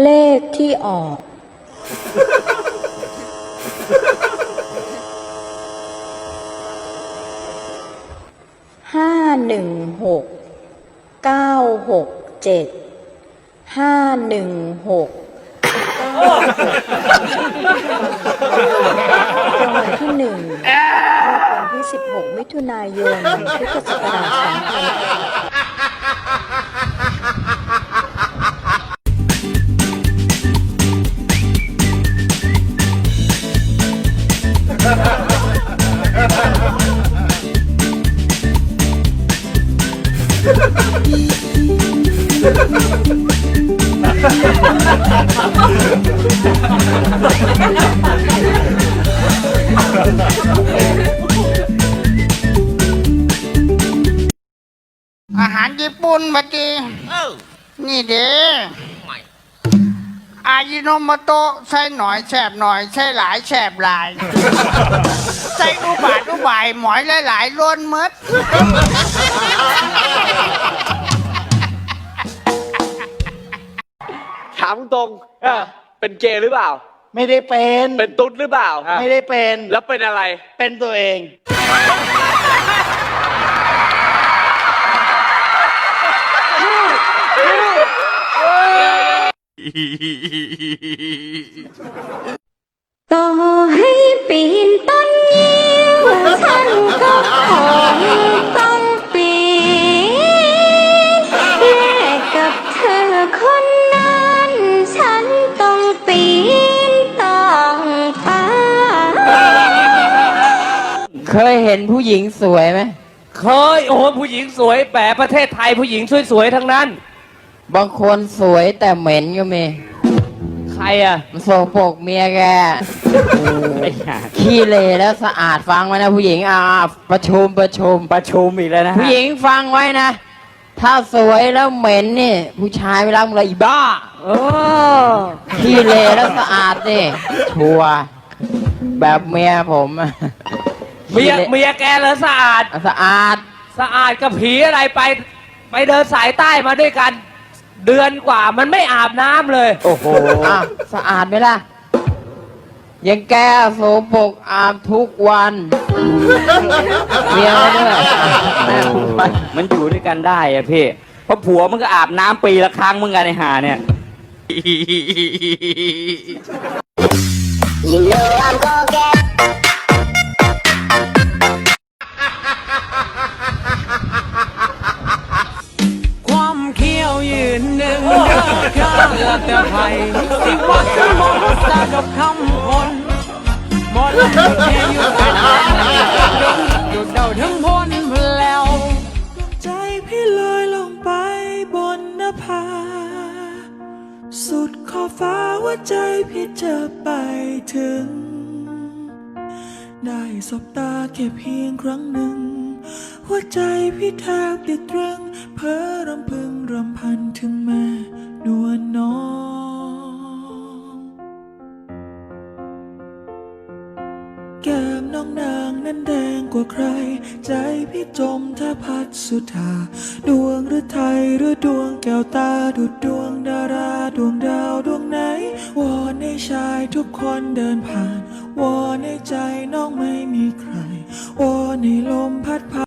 เลขที่ออก ห้าหนึ่งหก เก้าหกเจ็ด ห้าหนึ่งหกรางวัลที่หนึ่งวันที่16มิถุนายนพุทธศักราช2500อาหารญี่ปุ่นบัดดีนี่เด้อายิโนโมโตะใส่หน่อยแฉบหน่อยใส่หลายแฉบหลายใส่อุบาทอุบายหมอยหลายๆล้วนหมดามตรงๆเป็นเกย์หรือเปล่า ไม่ได้เป็น เป็นตุ๊ดหรือเปล่า ไม่ได้เป็น แล้วเป็นอะไร เป็นตัวเอง เคยเห็นผู้หญิงสวยไหมเคยโอ้โหผู้หญิงสวยแปะประเทศไทยผู้หญิงสวยๆทั้งนั้น บางคนสวยแต่เหม็นก็มีใครอะมันโสโปรกเมียแกขี้เลแล้วสะอาดฟังไว้นะ ผู้หญิงอ่าประชุมประชุม ประชุมอีกแล้วนะฮะผู้หญิงฟังไว้นะ ถ้าสวยแล้วเหม็นนี่ผู้ชายไม่รักมึงเลยอีบ้าเออขี้เลแล้วสะอาดนี่ชัวร์แบบเมียผมอะ เมียเมียแกเลยสะอาดสะอาด สะอาดกับผีอะไรไป ไปเดินสายใต้มาด้วยกัน เดือนกว่ามันไม่อาบน้ำเลย โอ้โหอะสะอาดไหมล่ะ ยังแกโสโปรกอาบทุกวันเมียก็ด้วยมันอยู่ด้วยกันได้อะพี่ เพราะผัวมันก็อาบน้ำปีละครั้งมึงกันในหาเนี่ยความ นข้างละแต่ไผ่สิวัดสมองสากับคำคนหมดแล้วแค่อยู่กันหยุดเดาทั้งพ้นเพลวใจพี่ลอยลงไปบนหน้าผาสุดขอบฟ้าว่าใจพี่จะไปถึง ได้สบตาแค่เพียงครั้งหนึ่ง หัวใจพี่แทบติดตรึงเพ้อรำพึง แก้มน้องนางนั้นแดงกว่าใคร ใจพี่จมแทบพัดสุธาดวงหรือไทยหรือดวงแก้วตาดุดดวงดาราดวงดาวดวงไหน วอนให้ชายทุกคนเดินผ่าน วอนให้ใจน้องไม่มีใคร วอนให้ลมพัดพา